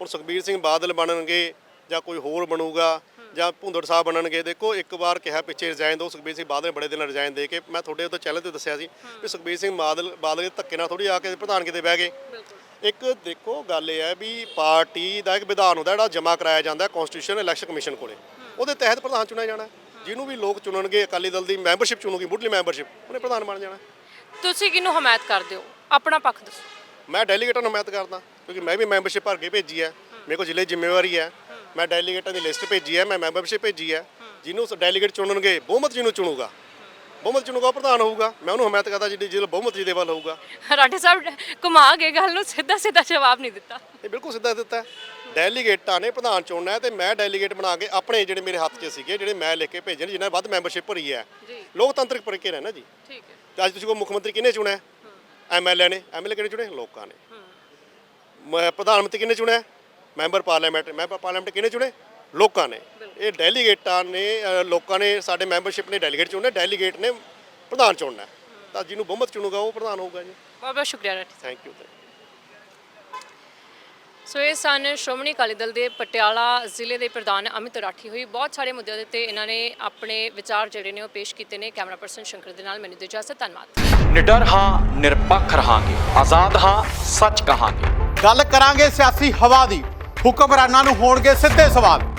ਹੁਣ ਸੁਖਬੀਰ ਸਿੰਘ ਬਾਦਲ ਬਣਨਗੇ ਜਾਂ ਕੋਈ ਹੋਰ ਬਣੂਗਾ ਜਾਂ ਭੁੰਦੜ ਸਾਹਿਬ ਬਣਨਗੇ, ਦੇਖੋ ਇੱਕ ਵਾਰ ਕਿਹਾ ਪਿੱਛੇ ਰਿਜ਼ਾਈਨ ਦਿਓ ਸੁਖਬੀਰ ਸਿੰਘ ਬਾਦਲ ਨੇ ਬੜੇ ਦਿਨ ਰਿਜ਼ਾਈਨ ਦੇ ਕੇ, ਮੈਂ ਤੁਹਾਡੇ ਉੱਤੇ ਚੈਨਲ ਤੇ ਦੱਸਿਆ ਸੀ ਵੀ ਸੁਖਬੀਰ ਸਿੰਘ ਬਾਦਲ ਬਾਦਲ ਦੇ ਧੱਕੇ ਨਾਲ ਥੋੜੀ ਆ ਕੇ ਪ੍ਰਧਾਨ ਕਿਤੇ ਬਹਿ ਗਏ। ਇੱਕ ਦੇਖੋ ਗੱਲ ਇਹ ਹੈ ਵੀ ਪਾਰਟੀ ਦਾ ਇੱਕ ਵਿਧਾਨ ਹੁੰਦਾ ਜਿਹੜਾ ਜਮ੍ਹਾਂ ਕਰਾਇਆ ਜਾਂਦਾ ਕਨਸਟੀਟਿਊਸ਼ਨ ਇਲੈਕਸ਼ਨ ਕਮਿਸ਼ਨ ਕੋਲੇ। ਉਹਦੇ ਤਹਿਤ ਪ੍ਰਧਾਨ ਚੁਣਿਆ ਜਾਣਾ। ਜਿਹਨੂੰ ਵੀ ਲੋਕ ਚੁਣਨਗੇ ਅਕਾਲੀ ਦਲ ਦੀ ਮੈਂਬਰਸ਼ਿਪ ਚੁਣੂਗੀ ਮੁੱਢਲੀ ਮੈਂਬਰਸ਼ਿਪ ਉਹਨੇ ਪ੍ਰਧਾਨ ਬਣ ਜਾਣਾ।
ਤੁਸੀਂ ਕਿਹਨੂੰ ਹਮਾਇਤ ਕਰਦੇ ਹੋ? ਆਪਣਾ ਪੱਖ ਦੱਸੋ।
ਮੈਂ ਡੈਲੀਗੇਟਾਂ ਨੂੰ ਹਮਾਇਤ ਕਰਦਾ ਕਿਉਂਕਿ ਮੈਂ ਵੀ ਮੈਂਬਰਸ਼ਿਪ ਭਰ ਕੇ ਭੇਜੀ ਹੈ। ਮੇਰੇ ਕੋਲ ਜ਼ਿਲ੍ਹੇ ਜ਼ਿੰਮੇਵਾਰੀ ਹੈ। ਮੈਂ ਡੈਲੀਗੇਟਾਂ ਦੀ ਲਿਸਟ ਭੇਜੀ ਹੈ ਮੈਂ ਮੈਂਬਰਸ਼ਿਪ ਭੇਜੀ ਹੈ। ਜਿਹਨੂੰ ਡੈਲੀਗੇਟ ਚੁਣਨਗੇ ਬਹੁਮਤ ਜਿਹਨੂੰ ਚੁਣੂਗਾ ਬਹੁਮਤ ਚੁਣੂਗਾ ਪ੍ਰਧਾਨ ਹੋਊਗਾ। ਮੈਂ ਉਹਨੂੰ ਹਮਾਇਤ ਕਰਦਾ ਜਿਹੜੀ ਜਿਹਦਾ ਬਹੁਮਤ ਜਿਹਦੇ ਵੱਲ ਹੋਊਗਾ।
ਰਾਠੀ ਸਾਹਿਬ ਘੁਮਾ ਕੇ ਗੱਲ ਨੂੰ ਸਿੱਧਾ ਸਿੱਧਾ ਜਵਾਬ ਨਹੀਂ ਦਿੱਤਾ।
ਇਹ ਬਿਲਕੁਲ ਸਿੱਧਾ ਦਿੱਤਾ। ਡੈਲੀਗੇਟਾਂ ਨੇ ਪ੍ਰਧਾਨ ਚੁਣਨਾ ਹੈ ਤੇ ਮੈਂ ਡੈਲੀਗੇਟ ਬਣਾ ਕੇ ਆਪਣੇ ਜਿਹੜੇ ਮੇਰੇ ਹੱਥ 'ਚ ਸੀਗੇ ਜਿਹੜੇ ਮੈਂ ਲਿਖ ਕੇ ਭੇਜੇ ਨੇ ਜਿਨ੍ਹਾਂ ਵੱਧ ਮੈਂਬਰਸ਼ਿਪ ਭਰੀ ਹੈ।
ਜੀ।
ਲੋਕਤੰਤਰਿਕ ਪ੍ਰਕਿਰਿਆ ਹੈ ਨਾ ਜੀ।
ਠੀਕ ਹੈ।
ਤੇ ਅੱਜ ਤੁਸੀਂ ਕੋ ਮੁੱਖ ਮੰਤਰੀ ਕਿਹਨੇ ਚੁਣਿਆ? ਐਮਐਲਏ ਨੇ। ਐਮਐਲਏ ਕਿਹਨੇ ਚੁਣੇ? ਲੋਕਾਂ ਨੇ। ਮ- ਪ੍ਰਧਾਨ ਮੰਤਰੀ ਕਿਹਨੇ ਚੁਣਿਆ? ਮੈਂਬਰ ਪਾਰਲੀਮੈਂਟ ਮੈਂਬਰ ਪਾਰਲੀਮੈਂਟ ਕਿਹਨੇ ਚੁਣੇ? ਲੋਕਾਂ ਨੇ। ਇਹ ਡੈਲੀਗੇਟਾਂ ਨੇ ਲੋਕਾਂ ਨੇ ਸਾਡੇ ਮੈਂਬਰਸ਼ਿਪ ਨੇ ਡੈਲੀਗੇਟ ਚੁਣਨੇ ਡੈਲੀਗੇਟ ਨੇ ਪ੍ਰਧਾਨ ਚੁਣਨਾ। ਤਾਂ ਜਿਹਨੂੰ ਬਹੁਮਤ ਚੁਣੂਗਾ ਉਹ ਪ੍ਰਧਾਨ ਹੋਊਗਾ ਜੀ।
ਬਹੁਤ ਬਹੁਤ ਸ਼ੁਕਰੀਆ ਰਾਠੀ
ਥੈਂਕ ਯੂ
ਸੋ ਇਹ ਸਨ ਸ਼੍ਰੋਮਣੀ ਅਕਾਲੀ ਦਲ ਦੇ ਪਟਿਆਲਾ ਜ਼ਿਲ੍ਹੇ ਦੇ ਪ੍ਰਧਾਨ ਅਮਿਤ ਰਾਠੀ ਹੋਈ। ਬਹੁਤ ਸਾਰੇ ਮੁੱਦਿਆਂ ਦੇ ਉੱਤੇ ਇਹਨਾਂ ਨੇ ਆਪਣੇ ਵਿਚਾਰ ਜਿਹੜੇ ਨੇ ਉਹ ਪੇਸ਼ ਕੀਤੇ ਨੇ। ਕੈਮਰਾ ਪਰਸਨ ਸ਼ੰਕਰ ਦੇ ਨਾਲ ਮੈਨੂੰ ਇਜਾਜ਼ਤ ਧੰਨਵਾਦ।
ਨਿਡਰ ਹਾਂ ਨਿਰਪੱਖ ਰਹਾਂਗੇ। ਆਜ਼ਾਦ ਹਾਂ ਸੱਚ ਕਹਾਂਗੇ।
ਗੱਲ ਕਰਾਂਗੇ ਸਿਆਸੀ ਹਵਾ ਦੀ। ਹੁਕਮਰਾਨਾਂ ਨੂੰ ਹੋਣਗੇ ਸਿੱਧੇ ਸਵਾਲ।